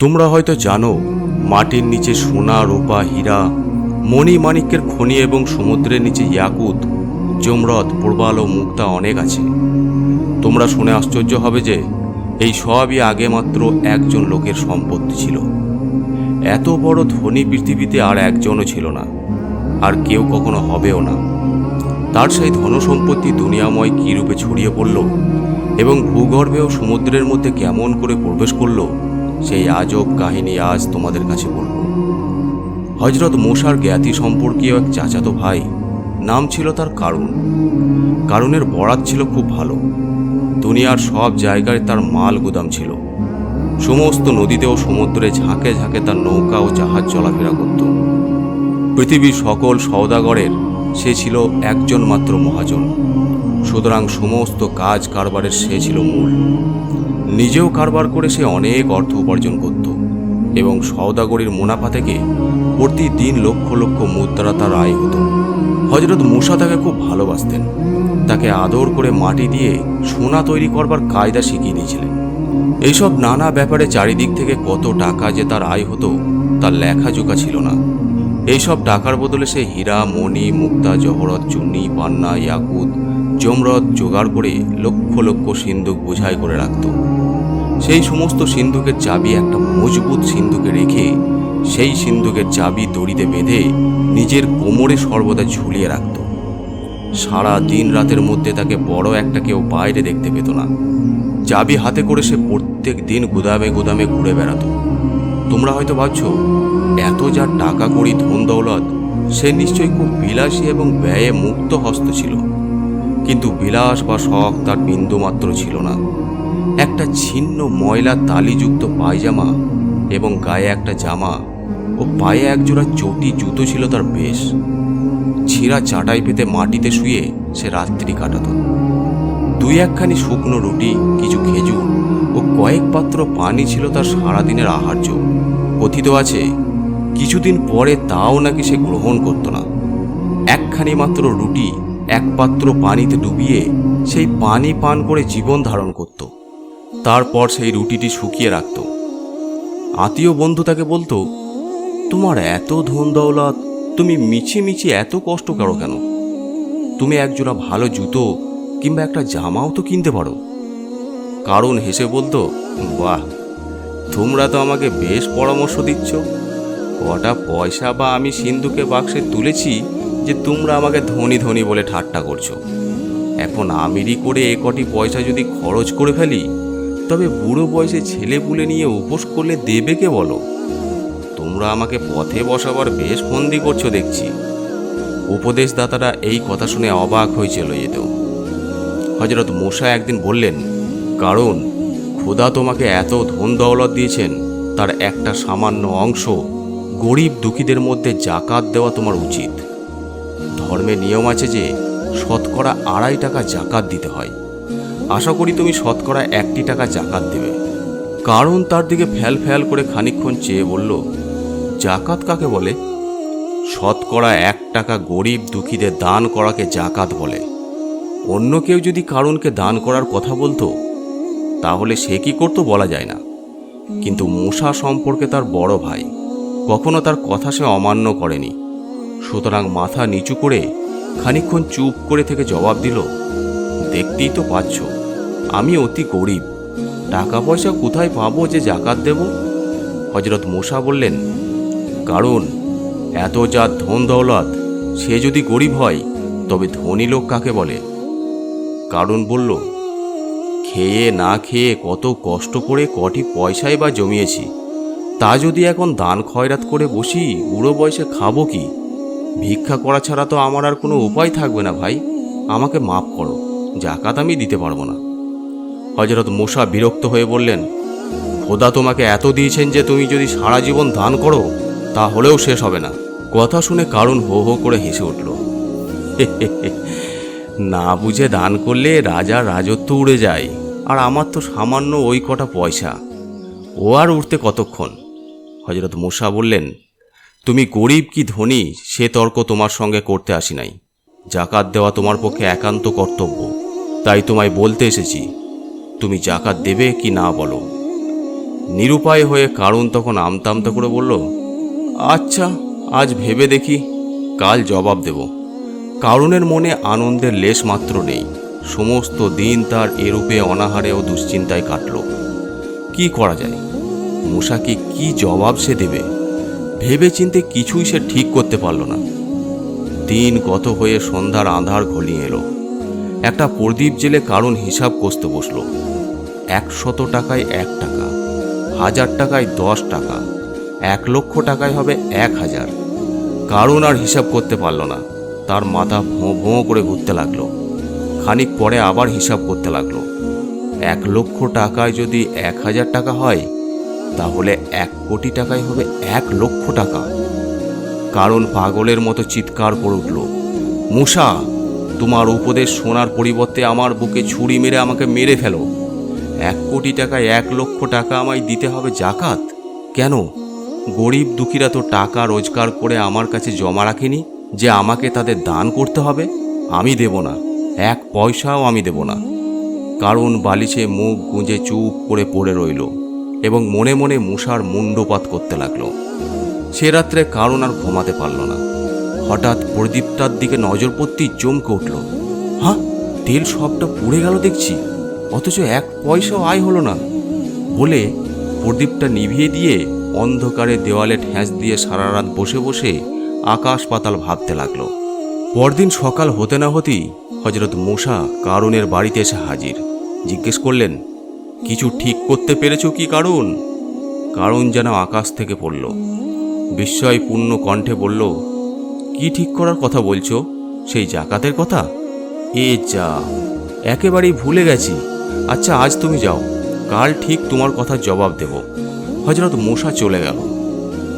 তোমরা হয়তো জানো, মাটির নিচে সোনা, রূপা, হীরা মণি মাণিক্যের খনি এবং সমুদ্রের নিচে ইয়াকুত জমরদ প্রবাল ও মুক্তা অনেক আছে। তোমরা শুনে আশ্চর্য হবে যে, এই সবই আগে মাত্র একজন লোকের সম্পত্তি ছিল। এত বড় ধনী পৃথিবীতে আর একজনও ছিল না, আর কেউ কখনো হবেও না। তার সেই ধনসম্পত্তি দুনিয়াময় কী রূপে ছড়িয়ে পড়ল এবং ভূগর্ভে ও সমুদ্রের মধ্যে কেমন করে প্রবেশ করল সেই আজব কাহিনী আজ তোমাদের কাছে বলব। হজরত মোশার জ্ঞাতি সম্পর্কীয় এক চাচাতো ভাই, নাম ছিল তার কারণ কারণের বরাত ছিল খুব ভালো। দুনিয়ার সব জায়গায় তার মাল গুদাম ছিল। সমস্ত নদীতে ও সমুদ্রে ঝাঁকে ঝাঁকে তার নৌকা ও জাহাজ চলাফেরা করত। পৃথিবীর সকল সওদাগরের, সে ছিল একজন মাত্র মহাজন। সুতরাং সমস্ত কাজ কারবারের সে ছিল মূল। নিজেও কারবার করে সে অনেক অর্থ উপার্জন করত এবং সওদাগরির মুনাফা থেকে প্রতিদিন লক্ষ লক্ষ মুদ্রা তার আয় হতো। হজরত মুসা তাকে খুব ভালোবাসতেন। তাকে আদর করে মাটি দিয়ে সোনা তৈরি করবার কায়দা শিখিয়ে দিয়েছিলেন। এইসব নানা ব্যাপারে চারিদিক থেকে কত টাকা যে তার আয় হতো, তার লেখাজোকা ছিল না। এইসব টাকার বদলে সে হীরা, মণি, মুক্তা, জহরত, চুন্নি, পান্না, ইয়াকুত জমরত জোগাড় করে লক্ষ লক্ষ সিন্ধুক বোঝাই করে রাখত। সেই সমস্ত সিন্ধুকের চাবি একটা মজবুত সিন্ধুকে রেখে সেই সিন্ধুকের চাবি দড়িতে বেঁধে নিজের কোমরে সর্বদা ঝুলিয়ে রাখত। সারা দিন রাতের মধ্যে তাকে বড় একটা কেউ বাইরে দেখতে পেত না। চাবি হাতে করে সে প্রত্যেক দিন গুদামে গুদামে ঘুরে বেড়াত। তোমরা হয়তো ভাবছ, এত যা টাকা করি ধন দৌলত, সে নিশ্চয়ই খুব বিলাসী এবং ব্যয়ে মুক্ত হস্ত ছিল। কিন্তু বিলাস বা শখ তার বিন্দুমাত্র ছিল না। একটা ছিন্ন ময়লা তালিযুক্ত পায়জামা এবং গায়ে একটা জামা ও পায়ে একজোড়া চটি জুতো ছিল তার বেশ। ছিঁড়া চাটাই পেতে মাটিতে শুয়ে সে রাত্রি কাটাত। দুই একখানি শুকনো রুটি, কিছু খেজুর ও কয়েক পাত্র পানি ছিল তার সারাদিনের আহার্য। কথিত আছে, কিছুদিন পরে তাও নাকি সে গ্রহণ করত না। একখানি মাত্র রুটি এক পাত্র পানিতে ডুবিয়ে সেই পানি পান করে জীবন ধারণ করত। তারপর সেই রুটিটি শুকিয়ে রাখত। আত্মীয় বন্ধু তাকে বলতো, তোমার এত ধন দৌলত, তুমি মিছি মিছি এত কষ্ট করো কেন? তুমি একজোড়া ভালো জুতো কিংবা একটা জামাও তো কিনতে পারো। কারণ হেসে বলতো, বাহ, তোমরা তো আমাকে বেশ পরামর্শ দিচ্ছ। কটা পয়সা বা আমি সিন্ধুকে বাক্সে তুলেছি যে তোমরা আমাকে ধনী ধনী বলে ঠাট্টা করছ। এখন আমিরি করে এ কটি পয়সা যদি খরচ করে ফেলি, তবে বুড়ো বয়সে ছেলে পুলে নিয়ে উপোস করলে দেবে কে বলো? তোমরা আমাকে পথে বসাবার বেশ ফন্দি করছ দেখছি। উপদেশদাতারা এই কথা শুনে অবাক হয়ে চলে যেত। হজরত মোশা একদিন বললেন, কারণ খোদা তোমাকে এত ধন দৌলত দিয়েছেন, তার একটা সামান্য অংশ গরিব দুঃখীদের মধ্যে জাকাত দেওয়া তোমার উচিত। ধর্মে নিয়ম আছে যে শতকরা আড়াই টাকা জাকাত দিতে হয়। আশা করি তুমি শতকরা একটি টাকা জাকাত দেবে। কারণ তার দিকে ফ্যাল ফ্যাল করে খানিকক্ষণ চেয়ে বলল, জাকাত কাকে বলে? শতকরা এক টাকা গরিব দুঃখীদের দান করাকে জাকাত বলে। অন্য কেউ যদি কারণকে দান করার কথা বলতো, তাহলে সে কি করতো বলা যায় না। কিন্তু মূষা সম্পর্কে তার বড় ভাই, কখনো তার কথা সে অমান্য করেনি। সুতরাং মাথা নিচু করে খানিকক্ষণ চুপ করে থেকে জবাব দিল, দেখতেই তো পাচ্ছ, আমি অতি গরিব। টাকা পয়সা কোথায় পাবো যে জাকাত দেব? হজরত মোশা বললেন, কারণ এত যা ধন দৌলত, সে যদি গরিব হয়, তবে ধনী লোক কাকে বলে? কারণ বলল, খেয়ে না খেয়ে কত কষ্ট করে কটি পয়সাই বা জমিয়েছি। তা যদি এখন দান খয়রাত করে বসি, বুড়ো বয়সে খাব কি? ভিক্ষা করা ছাড়া তো আমার আর কোনো উপায় থাকবে না ভাই। আমাকে মাফ করো, জাকাত আমি দিতে পারব না। হজরত মোশা বিরক্ত হয়ে বললেন, খোদা তোমাকে এত দিয়েছেন যে তুমি যদি সারা জীবন দান করো, তাহলেও শেষ হবে না। কথা শুনে কারণ হো হো করে হেসে উঠল। না বুঝে দান করলে রাজার রাজত্ব উড়ে যায়, আর আমার তো সামান্য ওই কটা পয়সা। ও আর উঠতে কতক্ষণ? হজরত মোশা বললেন তুমি গরিব কি ধনী, সে তর্ক তোমার সঙ্গে করতে আসি নাই। জাকাত দেওয়া তোমার পক্ষে একান্ত কর্তব্য। তাই তোমায় বলতে এসেছি, তুমি জাকাত দেবে কি না বলো। নিরুপায় হয়ে কারণ তখন আমতা আমতা করে বলল আচ্ছা আজ ভেবে দেখি, কাল জবাব দেব। কারণের মনে আনন্দের লেশ মাত্র নেই। সমস্ত দিন তার এরূপে অনাহারে ও দুশ্চিন্তায় কাটল। কি করা যায়? মূষাকে কি জবাব সে দেবে? ভেবে চিনতে কিছুই সে ঠিক করতে পারল না। দিন গত হয়ে সন্ধ্যার আঁধার ঘলিয়ে এলো। একটা প্রদীপ জেলে কারণ হিসাব কষতে বসল। একশত টাকায় এক টাকা, হাজার টাকায় দশ টাকা, এক লক্ষ টাকায় হবে এক হাজার। কারণ আর হিসাব করতে পারল না। তার মাথা ভোঁ ভোঁ করে ঘুরতে লাগল। খানিক পরে আবার হিসাব করতে লাগল। এক লক্ষ টাকায় যদি এক হাজার টাকা হয় তাহলে এক কোটি টাকায় হবে এক লক্ষ টাকা। কারণ পাগলের মতো চিৎকার করে উঠল মূষা তোমার উপদেশ শোনার পরিবর্তে আমার বুকে ছুরি মেরে আমাকে মেরে ফেলো। এক কোটি টাকায় এক লক্ষ টাকা আমায় দিতে হবে জাকাত? কেন? গরিব দুঃখীরা তো টাকা রোজগার করে আমার কাছে জমা রাখেনি, যে আমাকে তাদের দান করতে হবে? আমি দেব না, এক পয়সাও আমি দেব না। কারণ বালিশে মুখ গুঁজে চুপ করে পড়ে রইল। এবং মনে মনে মূষার মুন্ডপাত করতে লাগল। সে রাত্রে কারণ আর ঘুমাতে পারল না। হঠাৎ প্রদীপটার দিকে নজর পড়তেই চমকে উঠল। হ্যাঁ তেল সবটা পুড়ে গেল দেখছি। অথচ এক পয়সাও আয় হলো না। বলে প্রদীপটা নিভিয়ে দিয়ে অন্ধকারে দেওয়ালে ঠ্যাঁচ দিয়ে সারা রাত বসে বসে আকাশ পাতাল ভাবতে লাগল। পরদিন সকাল হতে না হতেই হজরত মূষা কারণের বাড়িতে এসে হাজির। জিজ্ঞেস করলেন কিছু ঠিক করতে পেরেছ কি কারণ? কারণ যেন আকাশ থেকে পড়ল। বিস্ময়পূর্ণ কণ্ঠে বলল, কি ঠিক করার কথা বলছো? সেই জাকাতের কথা? এ যা, একেবারেই ভুলে গেছি। আচ্ছা আজ তুমি যাও। কাল ঠিক তোমার কথা জবাব দেব। হজরত মশা চলে গেল।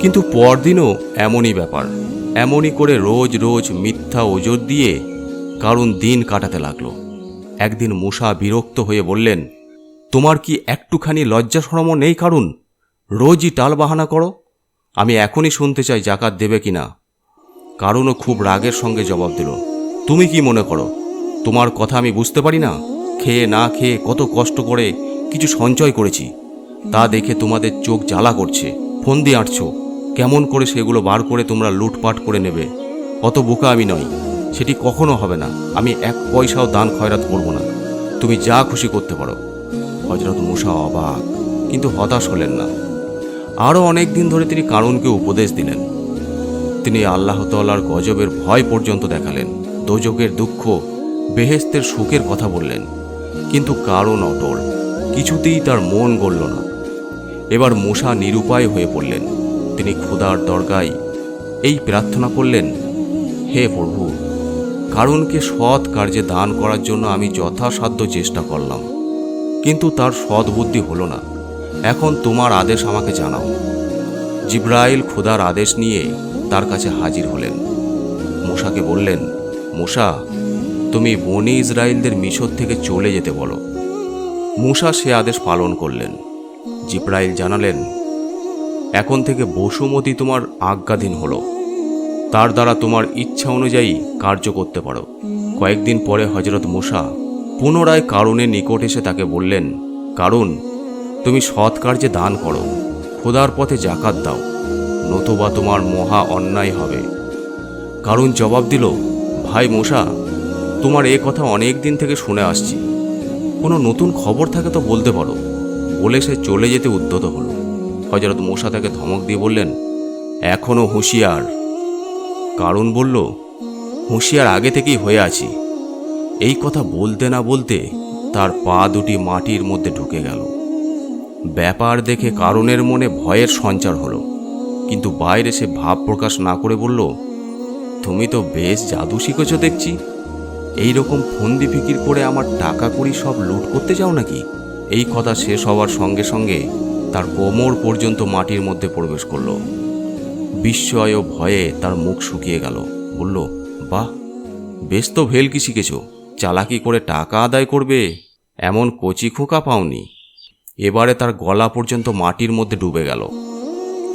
কিন্তু পরদিনও এমনই ব্যাপার। এমনই করে রোজ রোজ মিথ্যা ওজোর দিয়ে কারণ দিন কাটাতে লাগল। একদিন মূষা বিরক্ত হয়ে বললেন তোমার কি একটুখানি লজ্জা সরম নেই কারণ রোজই টাল বাহানা করো। আমি এখনই শুনতে চাই জাকাত দেবে কিনা। কারণও খুব রাগের সঙ্গে জবাব দিল। তুমি কি মনে করো? তোমার কথা আমি বুঝতে পারি না? খেয়ে না খেয়ে কত কষ্ট করে কিছু সঞ্চয় করেছি। তা দেখে তোমাদের চোখ জ্বালা করছে। ফোন দিয়ে আঁটছো। কেমন করে সেগুলো বার করে তোমরা লুটপাট করে নেবে? অত বোকা আমি নই। সেটি কখনো হবে না। আমি এক পয়সাও দান খয়রাত করব না। তুমি যা খুশি করতে পারো। হজরত মুসা অবাক, কিন্তু হতাশ হলেন না। আরও অনেক দিন ধরে তিনি কারণকে উপদেশ দিলেন। তিনি আল্লাহ তাল্লার গজবের ভয় পর্যন্ত দেখালেন দোজকের দুঃখ বেহেস্তের সুখের কথা বললেন। কিন্তু কারণ অটল, কিছুতেই তার মন গড়ল না। এবার মূষা নিরুপায় হয়ে পড়লেন। তিনি খোদার দরগায় এই প্রার্থনা করলেন, হে প্রভু কারণকে সৎ কার্যে দান করার জন্য আমি যথাসাধ্য চেষ্টা করলাম। কিন্তু তার সৎ বুদ্ধি হলো না। এখন তোমার আদেশ আমাকে জানাও। জিব্রাইল খোদার আদেশ নিয়ে তার কাছে হাজির হলেন। মূষাকে বললেন, মূষা, তুমি বনি ইসরায়েলদের মিশর থেকে চলে যেতে বলো। মূষা সে আদেশ পালন করলেন। জিব্রাইল জানালেন, এখন থেকে বসুমতি তোমার আজ্ঞাধীন হলো। তার দ্বারা তোমার ইচ্ছা অনুযায়ী কার্য করতে পারো। কয়েকদিন পরে হজরত মূষা পুনরায় কারণের নিকট এসে তাকে বললেন কারণ তুমি সৎ কার্যে দান করো, খোদার পথে জাকাত দাও, নতুবা তোমার মহা অন্যায় হবে। কারণ জবাব দিল, ভাই মশা তোমার এ কথা অনেক দিন থেকে শুনে আসছি। কোনো নতুন খবর থাকে তো বলতে পারো। বলে সে চলে যেতে উদ্যত হলো। হজরত মশা তাকে ধমক দিয়ে বললেন এখনও হুঁশিয়ার। কারণ বলল, হুঁশিয়ার আগে থেকেই হয়ে আছি। এই কথা বলতে না বলতে তার পা দুটি মাটির মধ্যে ঢুকে গেল। ব্যাপার দেখে কারণের মনে ভয়ের সঞ্চার হলো। কিন্তু বাইরে সে ভাব প্রকাশ না করে বলল, তুমি তো বেশ জাদু শিখেছ দেখছি। এই রকম ফন্দি ফিকির করে আমার টাকা করি সব লুট করতে যাও নাকি? এই কথা শেষ হওয়ার সঙ্গে সঙ্গে তার কোমর পর্যন্ত মাটির মধ্যে প্রবেশ করল। বিস্ময় ও ভয়ে তার মুখ শুকিয়ে গেল। বলল, বাহ, বেশ তো ভেলকি শিখেছ। চালাকি করে টাকা আদায় করবে, এমন কচি খোকা পাওনি। এবারে তার গলা পর্যন্ত মাটির মধ্যে ডুবে গেল।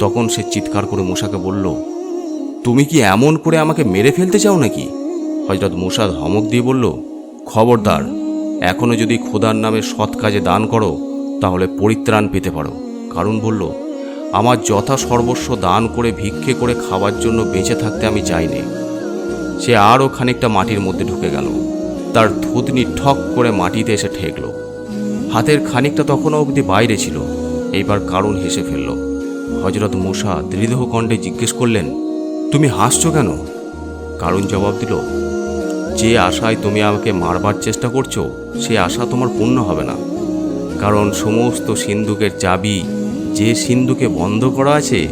তখন সে চিৎকার করে মূষাকে বলল, তুমি কি এমন করে আমাকে মেরে ফেলতে চাও নাকি? হজরত মূষা ধমক দিয়ে বলল, খবরদার, এখনও যদি খোদার নামে সৎ কাজে দান করো, তাহলে পরিত্রাণ পেতে পারো। কারণ বলল, আমার যথা সর্বস্ব দান করে ভিক্ষে করে খাওয়ার জন্য বেঁচে থাকতে আমি চাইনি। সে আরও খানিকটা মাটির মধ্যে ঢুকে গেল। তার থুতনি ঠক করে মাটিতে এসে ঠেকল। হাতের খানিকটা তখনও অবধি বাইরে ছিল। এইবার কারণ হেসে ফেলল। হজরত মুসা দৃঢ় কণ্ঠে জিজ্ঞেস করলেন, তুমি হাসছো কেন? কারণ জবাব দিল, যে আশায় তুমি আমাকে মারবার চেষ্টা করছ, সে আশা তোমার পূর্ণ হবে না। কারণ সমস্ত সিন্ধুকের চাবি, যে সিন্ধুকে বন্ধ করা আছে,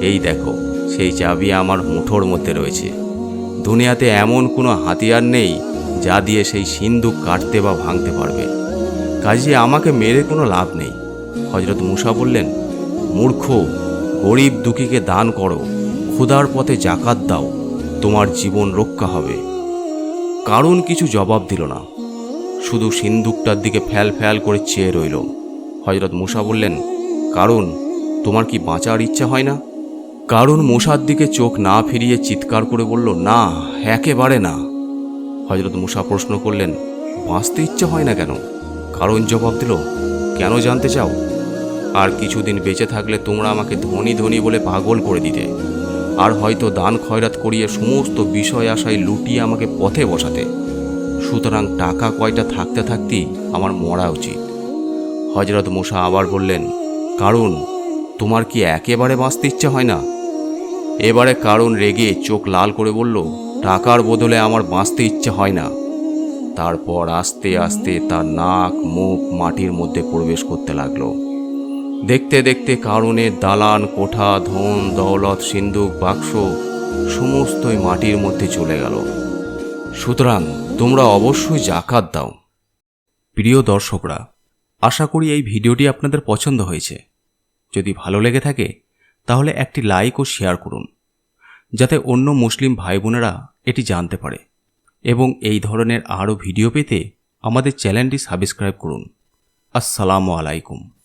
এই দেখো, সেই চাবি আমার মুঠোর মধ্যে রয়েছে। দুনিয়াতে এমন কোনো হাতিয়ার নেই যা দিয়ে সেই সিন্ধুক কাটতে বা ভাঙতে পারবে। কাজে আমাকে মেরে কোনো লাভ নেই। হজরত মুসা বললেন, মূর্খ, গরিব দুঃখীকে দান করো। ক্ষুধার পথে জাকাত দাও। তোমার জীবন রক্ষা হবে। কারণ কিছু জবাব দিল না। শুধু সিন্দুকটার দিকে ফ্যাল ফ্যাল করে চেয়ে রইল। হজরত মুসা বললেন কারণ তোমার কি বাঁচার ইচ্ছা হয় না? কারণ মশার দিকে চোখ না ফিরিয়ে চিৎকার করে বলল, না, একেবারে না। হজরত মুসা প্রশ্ন করলেন, বাঁচতে ইচ্ছা হয় না কেন? কারণ জবাব দিল, কেন জানতে চাও? আর কিছুদিন বেঁচে থাকলে তোমরা আমাকে ধনী ধনী বলে পাগল করে দিতে। আর হয়তো দান খয়রাত করিয়ে সমস্ত বিষয় আশায় লুটিয়ে আমাকে পথে বসাতে। সুতরাং টাকা কয়টা থাকতে থাকতেই আমার মরা উচিত। হজরত মুসা আবার বললেন, কারণ তোমার কি একেবারে বাঁচতে ইচ্ছে হয় না? এবারে কারণ রেগে চোখ লাল করে বলল টাকার বদলে আমার বাঁচতে ইচ্ছে হয় না। তারপর আস্তে আস্তে তার নাক, মুখ, মাটির মধ্যে প্রবেশ করতে লাগল। দেখতে দেখতে কারণের দালান, কোঠা, ধন, দৌলত সিন্ধুক বাক্স সমস্তই মাটির মধ্যে চলে গেল। সুতরাং তোমরা অবশ্যই জাকাত দাও। প্রিয় দর্শকরা, আশা করি এই ভিডিওটি আপনাদের পছন্দ হয়েছে। যদি ভালো লেগে থাকে, তাহলে একটি লাইক ও শেয়ার করুন, যাতে অন্য মুসলিম ভাই বোনেরা এটি জানতে পারে এবং এই ধরনের আরও ভিডিও পেতে আমাদের চ্যানেলটি সাবস্ক্রাইব করুন। আসসালামু আলাইকুম।